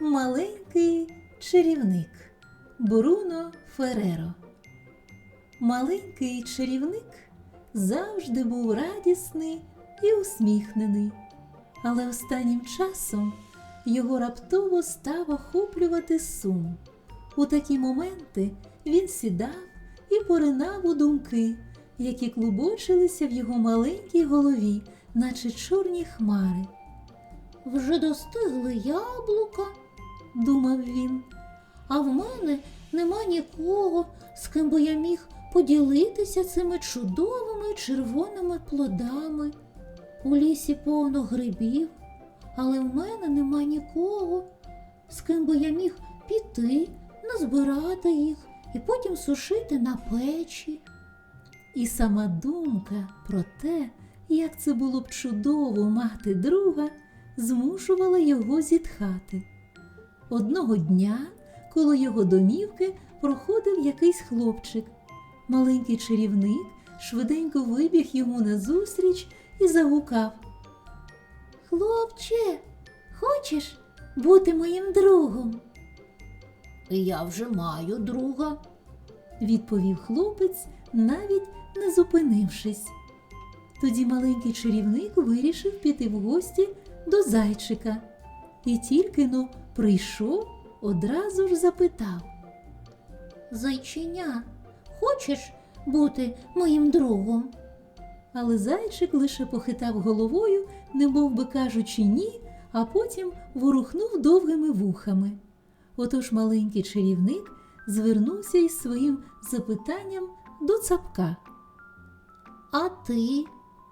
Маленький чарівник Бруно Фереро. Маленький чарівник завжди був радісний і усміхнений, але останнім часом його раптово став охоплювати сум. У такі моменти він сідав і поринав у думки, які клубочилися в його маленькій голові, наче чорні хмари. Вже достигли яблука, Думав він. а в мене нема нікого, з ким би я міг поділитися цими чудовими червоними плодами. У лісі повно грибів, але в мене нема нікого, з ким би я міг піти, назбирати їх і потім сушити на печі. І сама думка про те, як це було б чудово мати друга, змушувала його зітхати. Одного дня, коло його домівки, проходив якийсь хлопчик. Маленький чарівник швиденько вибіг йому назустріч і загукав. Хлопче, хочеш бути моїм другом? Я вже маю друга. відповів хлопець, навіть не зупинившись. Тоді маленький чарівник вирішив піти в гості до зайчика. І тільки но прийшов, одразу ж запитав. Зайчиня, хочеш бути моїм другом? Але зайчик лише похитав головою, немов би кажучи ні, а потім ворухнув довгими вухами. Отож маленький чарівник звернувся із своїм запитанням до цапка. А ти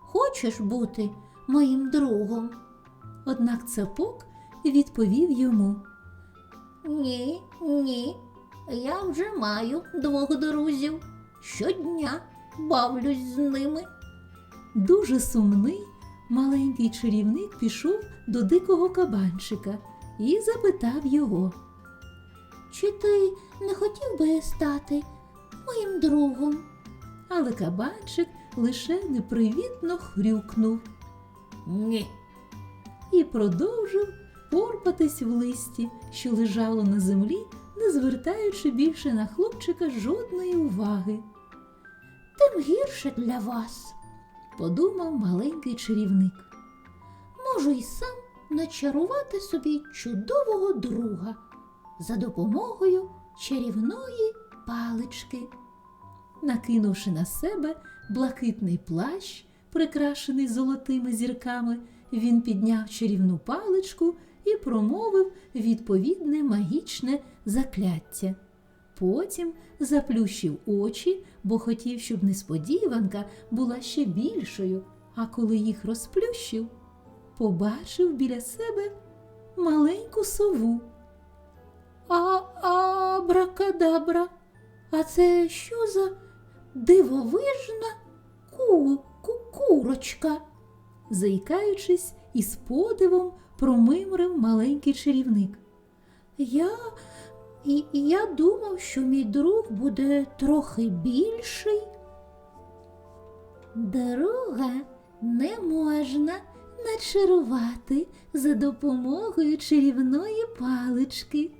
хочеш бути моїм другом? Однак цапок відповів йому. Ні, ні. Я вже маю двох друзів. Щодня бавлюсь з ними. Дуже сумний маленький чарівник пішов до дикого кабанчика і запитав його. Чи ти не хотів би стати моїм другом? Але кабанчик лише непривітно хрюкнув Ні. і продовжив порпатись в листі, що лежало на землі, не звертаючи більше на хлопчика жодної уваги, Тим гірше для вас. подумав маленький чарівник. Можу й сам начарувати собі чудового друга за допомогою чарівної палички. Накинувши на себе блакитний плащ, прикрашений золотими зірками, він підняв чарівну паличку і промовив відповідне магічне закляття. Потім заплющив очі, бо хотів, щоб несподіванка була ще більшою, а коли їх розплющив, побачив біля себе маленьку сову. А абракадабра. А це що за дивовижна ку, ку, курочка? заїкаючись і з подивом промимрив маленький чарівник. Я, я думав, що мій друг буде трохи більший. Друга не можна начарувати за допомогою чарівної палички.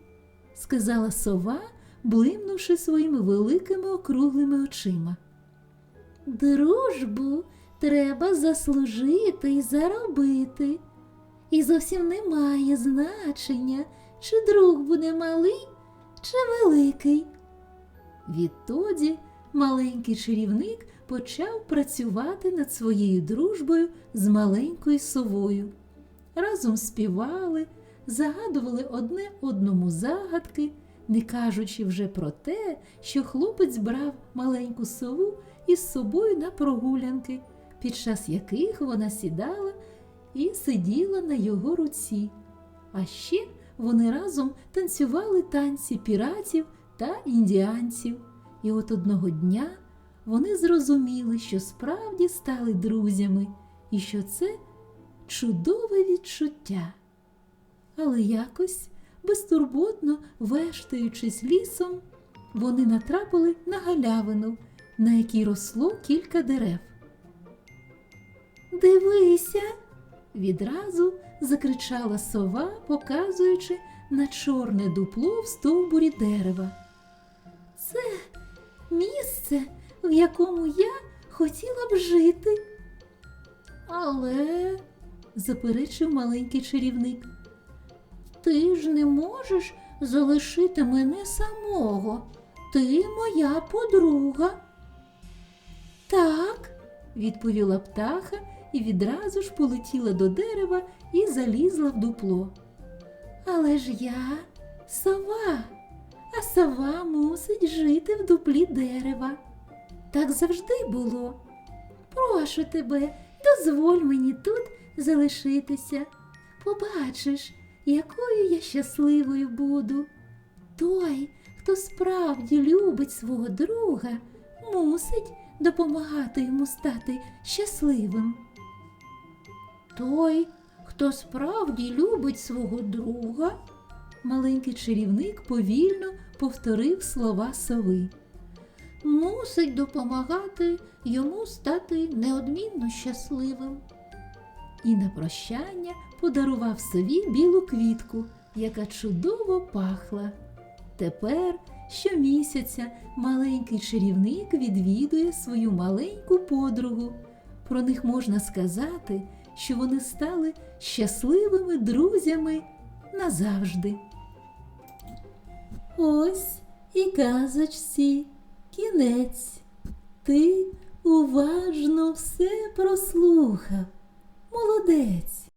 сказала сова, блимнувши своїми великими округлими очима. Дружбу треба заслужити і заробити. І зовсім немає значення, чи друг буде малий, чи великий. Відтоді маленький чарівник почав працювати над своєю дружбою з маленькою совою. Разом співали, загадували одне одному загадки, не кажучи вже про те, що хлопець брав маленьку сову із собою на прогулянки, під час яких вона сідала і сиділа на його руці. А ще вони разом танцювали танці піратів та індіанців. І от одного дня вони зрозуміли, що справді стали друзями, і що це чудове відчуття. Але якось, безтурботно вештаючись лісом, вони натрапили на галявину, на якій росло кілька дерев. Дивися. Відразу закричала сова, показуючи на чорне дупло в стовбурі дерева. Це місце, в якому я хотіла б жити. Але, заперечив маленький чарівник, ти ж не можеш залишити мене самого. Ти моя подруга. Так, відповіла птаха і відразу ж полетіла до дерева і залізла в дупло. Але ж я сова, а сова мусить жити в дуплі дерева. Так завжди було. Прошу тебе, дозволь мені тут залишитися. Побачиш, якою я щасливою буду. Той, хто справді любить свого друга, мусить допомагати йому стати щасливим. Той, хто справді любить свого друга, маленький чарівник повільно повторив слова сови. Мусить допомагати йому стати неодмінно щасливим. І на прощання подарував сові білу квітку, яка чудово пахла. Тепер щомісяця маленький чарівник відвідує свою маленьку подругу. Про них можна сказати, що вони стали щасливими друзями назавжди. Ось і казочці кінець. Ти уважно все прослухав. Молодець.